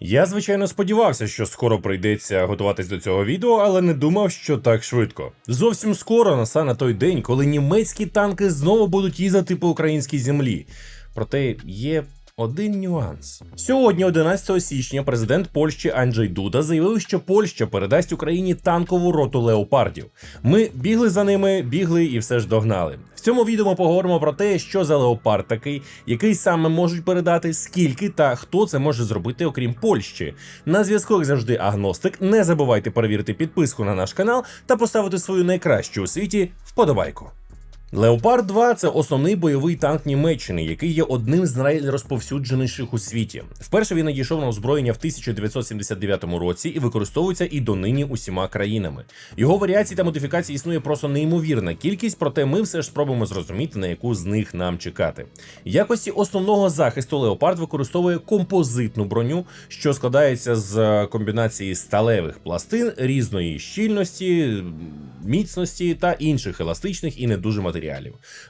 Я, звичайно, сподівався, що скоро прийдеться готуватись до цього відео, але не думав, що так швидко. Зовсім скоро настане той день, коли німецькі танки знову будуть їздити по українській землі. Проте є. Один нюанс сьогодні, 11 січня, президент Польщі Анджей Дуда заявив, що Польща передасть Україні танкову роту леопардів. Ми бігли за ними, бігли і все ж догнали. В цьому відео ми поговоримо про те, що за леопард такий, який саме можуть передати, скільки та хто це може зробити, окрім Польщі. На зв'язку як завжди агностик. Не забувайте перевірити підписку на наш канал та поставити свою найкращу у світі вподобайку. Леопард 2 це основний бойовий танк Німеччини, який є одним з найрозповсюдженіших у світі. Вперше він надійшов на озброєння в 1979 році і використовується і донині усіма країнами. Його варіацій та модифікацій існує просто неймовірна кількість, проте ми все ж спробуємо зрозуміти, на яку з них нам чекати. Якості основного захисту Леопард використовує композитну броню, що складається з комбінації сталевих пластин різної щільності, міцності та інших еластичних і не дуже матеріалів.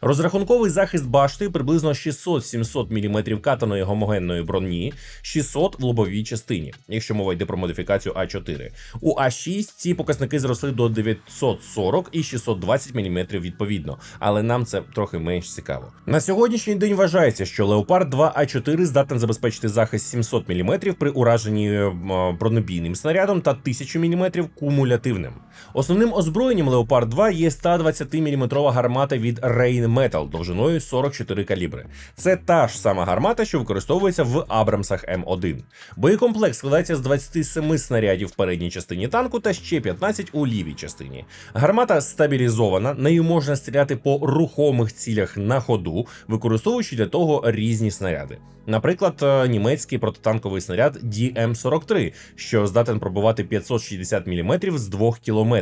Розрахунковий захист башти приблизно 600-700 мм катаної гомогенної броні, 600 в лобовій частині, якщо мова йде про модифікацію А4. У А6 ці показники зросли до 940 і 620 мм відповідно, але нам це трохи менш цікаво. На сьогоднішній день вважається, що Leopard 2 А4 здатен забезпечити захист 700 мм при ураженні е, бронебійним снарядом та 1000 мм кумулятивним. Основним озброєнням Leopard 2 є 120 мм гармата від Rain Metal довжиною 44 калібри. Це та ж сама гармата, що використовується в Абрамсах М1. Боєкомплект складається з 27 снарядів в передній частині танку та ще 15 у лівій частині. Гармата стабілізована, нею можна стріляти по рухомих цілях на ходу, використовуючи для того різні снаряди. Наприклад, е, німецький протитанковий снаряд DM-43, що здатен пробивати 560 мм з 2 км,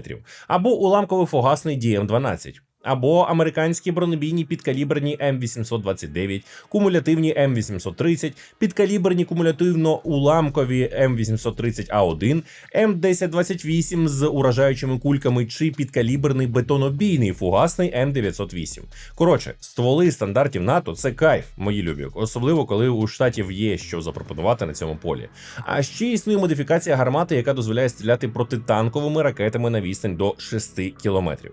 або уламковий фугасний DM-12 або американські бронебійні підкаліберні М829, кумулятивні М830, підкаліберні кумулятивно-уламкові М830А1, М1028 з уражаючими кульками чи підкаліберний бетонобійний фугасний М908. Коротше, стволи стандартів НАТО це кайф, мої любі, особливо коли у штатів є що запропонувати на цьому полі. А ще існує модифікація гармати, яка дозволяє стріляти протитанковими ракетами на відстань до 6 кілометрів.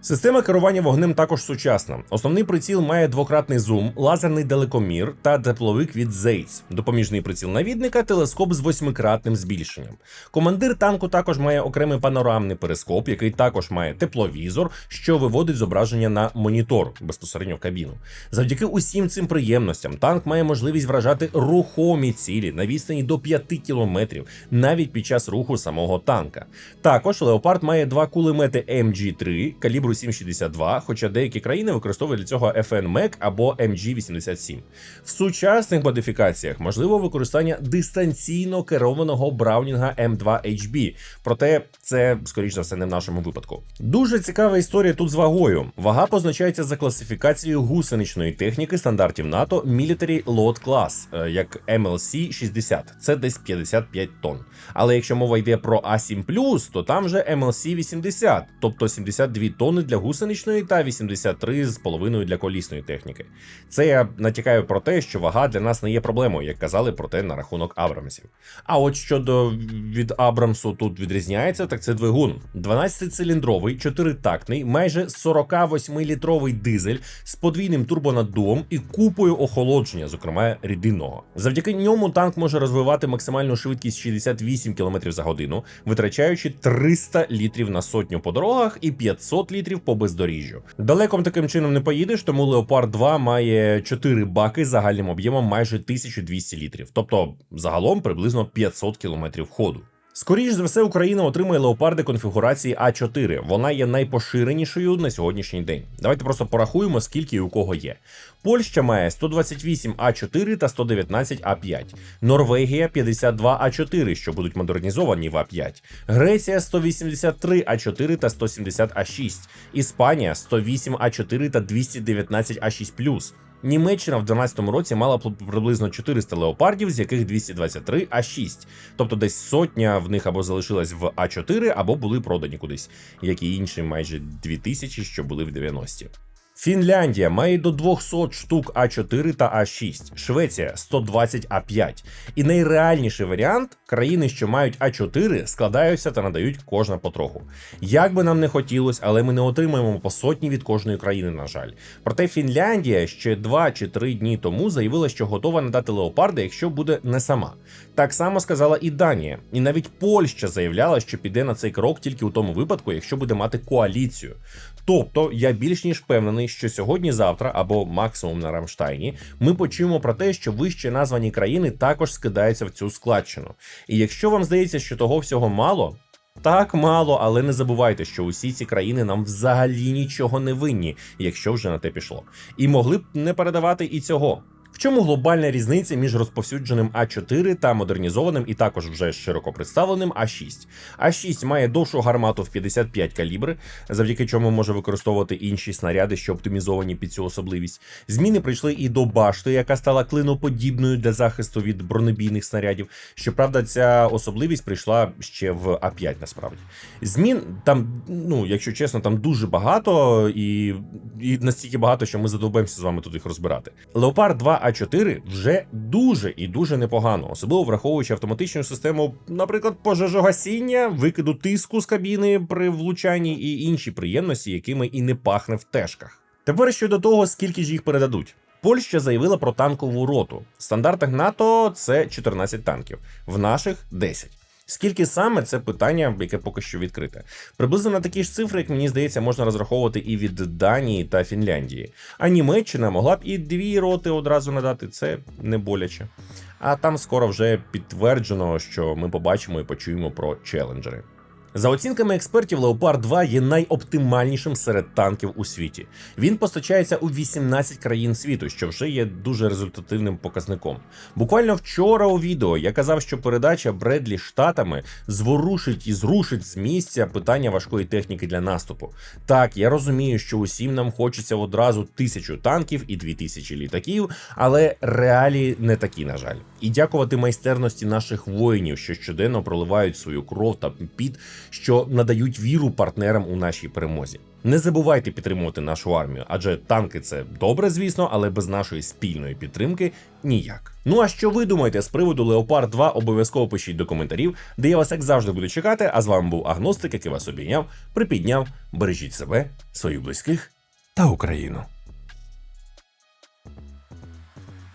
Система керування вогнем також сучасна. Основний приціл має двократний зум, лазерний далекомір та тепловик від Zeiss, допоміжний приціл навідника, телескоп з восьмикратним збільшенням. Командир танку також має окремий панорамний перископ, який також має тепловізор, що виводить зображення на монітор безпосередньо в кабіну. Завдяки усім цим приємностям танк має можливість вражати рухомі цілі на відстані до 5 кілометрів, навіть під час руху самого танка. Також Леопард має два кулемети MG3 калібру 762, хоча деякі країни використовують для цього FN MEC або MG87. В сучасних модифікаціях можливо використання дистанційно керованого Браунінга М2HB, проте це, скоріш за все, не в нашому випадку. Дуже цікава історія тут з вагою. Вага позначається за класифікацією гусеничної техніки стандартів НАТО Military Load Class, е, як MLC 60, це десь 55 тонн. Але якщо мова йде про А7, то там вже MLC 80, тобто 72 тонни для гусеничної та 83,5 для колісної техніки. Це я натякаю про те, що вага для нас не є проблемою, як казали про те на рахунок Абрамсів. А от щодо від Абрамсу тут відрізняється, так це двигун. 12-циліндровий, 4-тактний, майже 48-літровий дизель з подвійним турбонаддувом і купою охолодження, зокрема рідинного. Завдяки ньому танк може розвивати максимальну швидкість 68 км за годину, витрачаючи 300 літрів на сотню по дорогах і 500 літрів по бездоріжжю. Далеко таким чином не поїдеш, тому Леопард 2 має 4 баки з загальним об'ємом майже 1200 літрів, тобто загалом приблизно 500 кілометрів ходу. Скоріш за все, Україна отримує леопарди конфігурації А4. Вона є найпоширенішою на сьогоднішній день. Давайте просто порахуємо, скільки у кого є. Польща має 128 А4 та 119 А5. Норвегія 52 А4, що будуть модернізовані в А5. Греція 183 А4 та 170 А6. Іспанія 108 А4 та 219 А6+. Німеччина в 2012 році мала приблизно 400 леопардів, з яких 223 А6. Тобто десь сотня в них або залишилась в А4, або були продані кудись, як і інші майже 2000, що були в 90-ті. Фінляндія має до 200 штук А4 та А6, Швеція 120 А5. І найреальніший варіант країни, що мають А4, складаються та надають кожна потроху. Як би нам не хотілося, але ми не отримаємо по сотні від кожної країни, на жаль. Проте Фінляндія ще 2 чи 3 дні тому заявила, що готова надати леопарди, якщо буде не сама. Так само сказала і Данія, і навіть Польща заявляла, що піде на цей крок тільки у тому випадку, якщо буде мати коаліцію. Тобто я більш ніж впевнений, що сьогодні-завтра або максимум на Рамштайні ми почуємо про те, що вище названі країни також скидаються в цю складчину. І якщо вам здається, що того всього мало. Так мало, але не забувайте, що усі ці країни нам взагалі нічого не винні, якщо вже на те пішло. І могли б не передавати і цього. В чому глобальна різниця між розповсюдженим А4 та модернізованим і також вже широко представленим А6? А6 має довшу гармату в 55 калібри, завдяки чому може використовувати інші снаряди, що оптимізовані під цю особливість. Зміни прийшли і до башти, яка стала клиноподібною для захисту від бронебійних снарядів. Щоправда, ця особливість прийшла ще в А5 насправді. Змін там, ну якщо чесно, там дуже багато, і, і настільки багато, що ми задовбаємося з вами тут їх розбирати. Леопард 2 А4 вже дуже і дуже непогано, особливо враховуючи автоматичну систему, наприклад, пожежогасіння, викиду тиску з кабіни при влучанні і інші приємності, якими і не пахне в тежках. Тепер щодо того, скільки ж їх передадуть. Польща заявила про танкову роту. В стандартах НАТО це 14 танків, в наших 10. Скільки саме це питання, яке поки що відкрите. Приблизно на такі ж цифри, як мені здається, можна розраховувати і від Данії та Фінляндії. А Німеччина могла б і дві роти одразу надати, це не боляче. А там скоро вже підтверджено, що ми побачимо і почуємо про челенджери. За оцінками експертів, Leopard 2 є найоптимальнішим серед танків у світі. Він постачається у 18 країн світу, що вже є дуже результативним показником. Буквально вчора у відео я казав, що передача Бредлі штатами зворушить і зрушить з місця питання важкої техніки для наступу. Так, я розумію, що усім нам хочеться одразу тисячу танків і дві тисячі літаків, але реалії не такі, на жаль. І дякувати майстерності наших воїнів, що щоденно проливають свою кров та піт, що надають віру партнерам у нашій перемозі. Не забувайте підтримувати нашу армію, адже танки це добре, звісно, але без нашої спільної підтримки ніяк. Ну а що ви думаєте з приводу Leopard 2, обов'язково пишіть до коментарів, де я вас як завжди буду чекати. А з вами був Агностик, який вас обійняв, припідняв. Бережіть себе, своїх близьких та Україну.